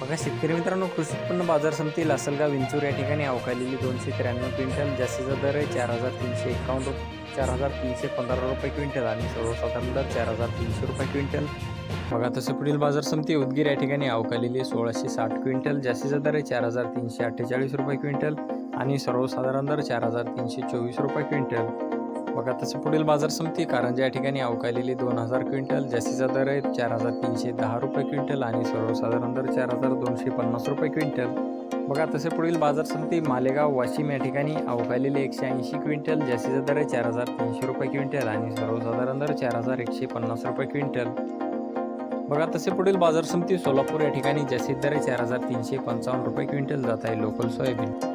बघा शेतकरी मित्रांनो कृषी उत्पन्न बाजार समिती लासलगाव विंचूर या ठिकाणी अवकालेली दोनशे त्र्याण्णव क्विंटल जास्तीचा दर आहे चार हजार तीनशे एकावन्न चार हजार तीनशे पंधरा रुपये क्विंटल आणि सर्वसाधारण दर चार हजार तीनशे रुपये क्विंटल. बघा तसं पुढील बाजार समिती उदगीर या ठिकाणी अवकालेली सोळाशे साठ क्विंटल जास्तीचा दर आहे चार हजार तीनशे अठ्ठेचाळीस रुपये क्विंटल आणि सर्वसाधारण दर चार हजार तीनशे चोवीस रुपये क्विंटल. बघा तसं पुढील बाजार समिती कारण या ठिकाणी अवकालेली दोन हजार क्विंटल जास्तीचा दर आहे चार हजार तीनशे दहा रुपये क्विंटल आणि सर्वसाधारण दर चार हजार दोनशे पन्नास रुपये क्विंटल. बघा तसे पुढील बाजार समिती मालेगाव वाशिम या ठिकाणी अवकालेले एकशे ऐंशी क्विंटल जास्तीचा दर आहे चार हजार तीनशे रुपये क्विंटल आणि सर्वसाधारण दर चार हजार एकशे पन्नास रुपये क्विंटल. बघा तसे पुढील बाजार समिती सोलापूर या ठिकाणी जास्तीत दर आहे चार हजार तीनशे पंचावन्न रुपये क्विंटल जात आहे लोकल सोयाबीन.